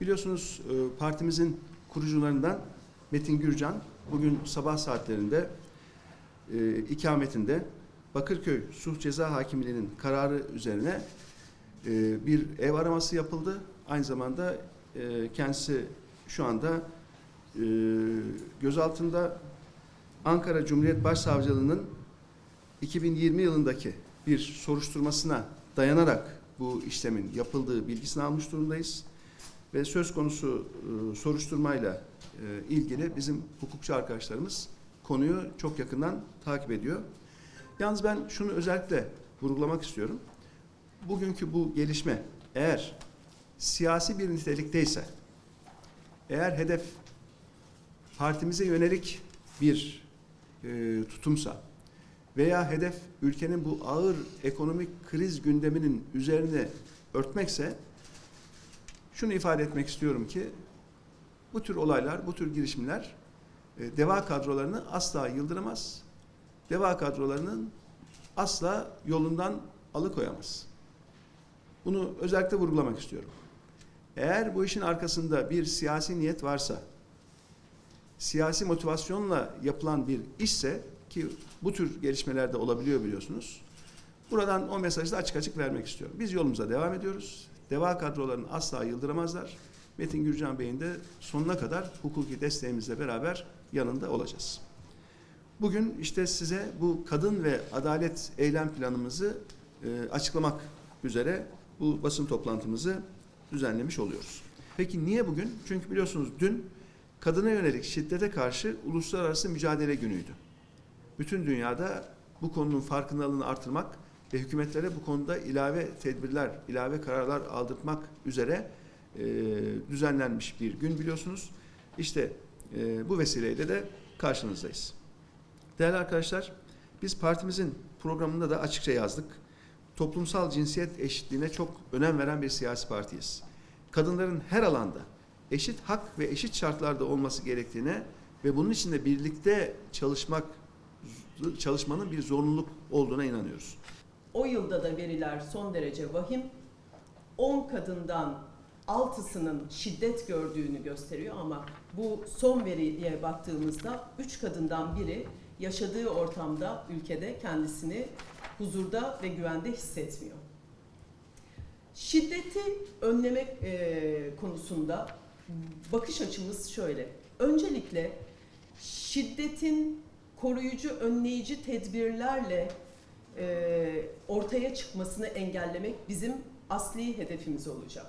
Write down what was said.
Biliyorsunuz e, partimizin kurucularından Metin Gürcan bugün sabah saatlerinde e, ikametinde Bakırköy Sulh Ceza Hakimliği'nin kararı üzerine e, bir ev araması yapıldı. Aynı zamanda e, kendisi şu anda gözaltında Ankara Cumhuriyet Başsavcılığı'nın 2020 yılındaki bir soruşturmasına dayanarak bu işlemin yapıldığı bilgisini almış durumdayız. Ve söz konusu e, soruşturmayla e, ilgili bizim hukukçu arkadaşlarımız konuyu çok yakından takip ediyor. Yalnız ben şunu özellikle vurgulamak istiyorum. Bugünkü bu gelişme eğer siyasi bir nitelikteyse, eğer hedef partimize yönelik bir e, tutumsa veya hedef ülkenin bu ağır ekonomik kriz gündeminin üzerine örtmekse şunu ifade etmek istiyorum ki bu tür olaylar, bu tür girişimler e, deva kadrolarını asla yıldıramaz. Deva kadrolarının asla yolundan alıkoyamaz. Bunu özellikle vurgulamak istiyorum. Eğer bu işin arkasında bir siyasi niyet varsa, siyasi motivasyonla yapılan bir işse ki bu tür gelişmelerde olabiliyor biliyorsunuz. Buradan o mesajı da açık açık vermek istiyorum. Biz yolumuza devam ediyoruz. Deva kadrolarını asla yıldıramazlar. Metin Gürcan Bey'in de sonuna kadar hukuki desteğimizle beraber yanında olacağız. Bugün işte size bu kadın ve adalet eylem planımızı e, açıklamak üzere bu basın toplantımızı düzenlemiş oluyoruz. Peki niye bugün? Çünkü biliyorsunuz dün kadına yönelik şiddete karşı uluslararası mücadele günüydü. Bütün dünyada bu konunun farkındalığını artırmak ve hükümetlere bu konuda ilave tedbirler, ilave kararlar aldırtmak üzere e, düzenlenmiş bir gün biliyorsunuz. İşte e, bu vesileyle de karşınızdayız. Değerli arkadaşlar, biz partimizin programında da açıkça yazdık. Toplumsal cinsiyet eşitliğine çok önem veren bir siyasi partiyiz. Kadınların her alanda eşit hak ve eşit şartlarda olması gerektiğine ve bunun için de birlikte çalışmak çalışmanın bir zorunluluk olduğuna inanıyoruz. O yılda da veriler son derece vahim. 10 kadından 6'sının şiddet gördüğünü gösteriyor ama bu son veriye baktığımızda 3 kadından biri yaşadığı ortamda, ülkede kendisini huzurda ve güvende hissetmiyor. Şiddeti önlemek e, konusunda bakış açımız şöyle. Öncelikle şiddetin koruyucu, önleyici tedbirlerle e, ortaya çıkmasını engellemek bizim asli hedefimiz olacak.